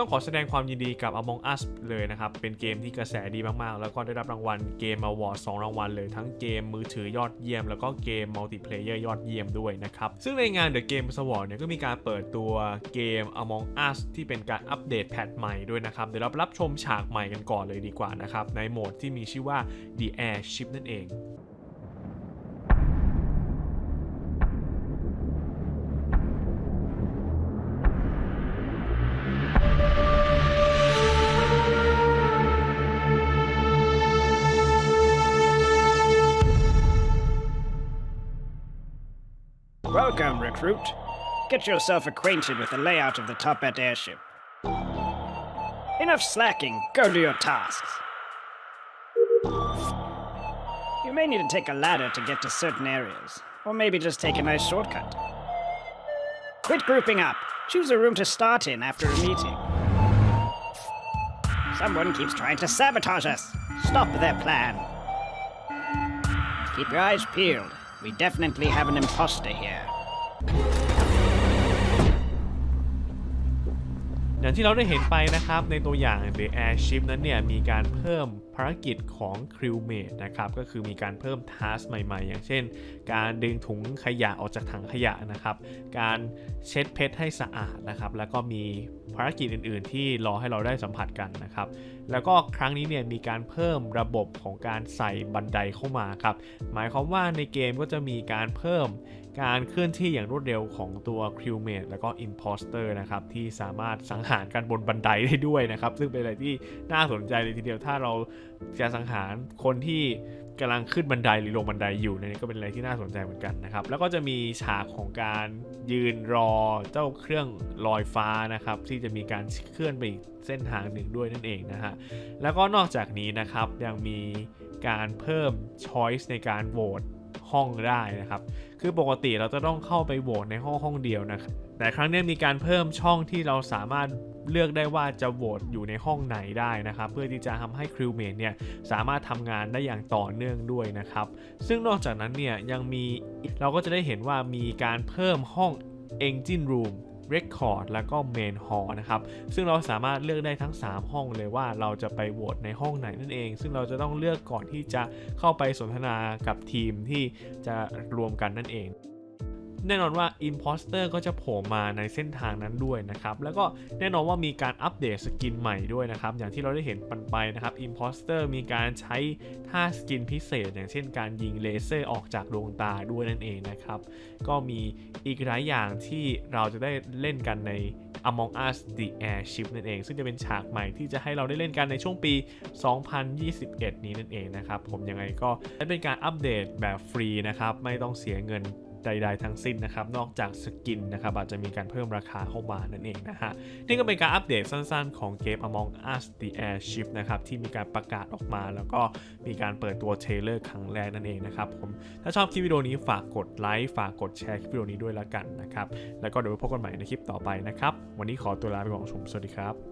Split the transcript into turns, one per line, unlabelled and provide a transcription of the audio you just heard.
ต้องขอแสดงความยินดีกับ Among Us เลยนะครับ เป็นเกมที่กระแสดีมากๆ แล้วก็ได้รับรางวัลเกม Award 2รางวัลเลย ทั้งเกมมือถือยอดเยี่ยม แล้วก็เกมมัลติเพลเยอร์ยอดเยี่ยมด้วยนะครับ ซึ่งในงาน The Game Award เนี่ยก็มีการเปิดตัวเกม Among Us ที่เป็นการอัปเดตแพทใหม่ด้วยนะครับ เดี๋ยวเรารับชมฉากใหม่กันก่อนเลยดีกว่านะครับ ในโหมดที่มีชื่อว่า The Airship นั่นเอง
Welcome, recruit. Get yourself acquainted with the layout of the Topet airship. Enough slacking, go to your tasks. You may need to take a ladder to get to certain areas, or maybe just take a nice shortcut. Quit grouping up. Choose a room to start in after a meeting. Someone keeps trying to sabotage us. Stop their plan. Keep your eyes peeled. We definitely have an imposter here.
อย่างที่เราได้เห็นไปนะครับในตัวอย่าง The Airship นั้นเนี่ยมีการเพิ่มภารกิจของ Crewmate นะครับก็คือมีการเพิ่มทัสใหม่ๆ อย่างเช่น การดึงถุงขยะออกจากถังขยะนะครับ การเช็ดเพชรให้สะอาดนะครับ แล้วก็มี ภารกิจอื่น ๆ ที่รอให้เราได้สัมผัสกันนะครับ แล้วก็ครั้งนี้เนี่ยมีการเพิ่มระบบของการใส่บันไดเข้ามาครับ หมายความว่าในเกมก็จะมีการเพิ่มการเคลื่อนที่อย่างรวดเร็วของตัว Crewmate แล้วก็ Imposter นะครับ ที่สามารถสังหารกันบนบันไดได้ด้วยนะครับ ซึ่งเป็นอะไรที่น่าสนใจเลยทีเดียวถ้าเราจะสังหารคนที่ กำลังขึ้นบันไดหรือลงบันไดอยู่ในยก็เป็นอะไรที่น่าสนใจเหมือนกันนะครับ แล้วก็จะมีฉากของการยืนรอเจ้าเครื่องลอยฟ้านะครับ ที่จะมีการเคลื่อนไปอีกเส้นทางหนึ่งด้วยนั่นเองนะฮะแล้วก็นอกจากนี้นะครับยังมีการเพิ่ม choice ในการโหวต ห้องได้นะครับ คือปกติเราจะต้องเข้าไปโหวตในห้องห้องเดียวนะครับแต่ครั้งนี้มีการเพิ่มช่องที่เราสามารถเลือกได้ว่าจะโหวตอยู่ในห้องไหนได้นะครับ เพื่อที่จะทำให้คริวเมนเนี่ยสามารถทำงานได้อย่างต่อเนื่องด้วยนะครับ ซึ่งนอกจากนั้นเนี่ยยังมีเราก็จะได้เห็นว่ามีการเพิ่มห้อง Engine Room Record แล้วก็ Main Hall นะครับ ซึ่งเราสามารถเลือกได้ทั้ง 3 ห้องเลยว่าเราจะไปโหวตในห้องไหนนั่นเอง ซึ่งเราจะต้องเลือกก่อนที่จะเข้าไปสนทนากับทีมที่จะรวมกันนั่นเอง แน่นอนว่า Imposter ก็จะโผล่มาในเส้นทางนั้นด้วยนะครับ แล้วก็แน่นอนว่ามีการอัปเดตสกินใหม่ด้วยนะครับ อย่างที่เราได้เห็นปันไปนะครับ Imposter มีการใช้ท่าสกินพิเศษ อย่างเช่นการยิงเลเซอร์ออกจากดวงตาด้วยนั่นเองนะครับ ก็มีอีกหลายอย่างที่เราจะได้เล่นกันใน Among Us The Airship นั่นเอง ซึ่งจะเป็นฉากใหม่ที่จะให้เราได้เล่นกันในช่วงปี 2021 นี้นั่นเองนะครับ ผมยังไงก็เป็นการอัปเดตแบบฟรีนะครับ ไม่ต้องเสียเงิน ใด ๆ ทั้งสิ้นนะครับ นอกจากสกินนะครับอาจจะมีการเพิ่มราคาเข้ามานั่นเองนะฮะ นี่ก็เป็นการอัปเดตสั้นๆ ของเกม Among Us The Airship นะครับ ที่มีการประกาศออกมา แล้วก็มีการเปิดตัวเทรลเลอร์ครั้งแรกนั่นเองนะครับผม ถ้าชอบคลิปวิดีโอนี้ฝากกดไลค์ฝากกดแชร์คลิปวิดีโอนี้ด้วยละกันนะครับ แล้วก็เดี๋ยวพบกันใหม่ในคลิปต่อไปนะครับ วันนี้ขอตัวลาไปก่อนชมสวัสดีครับ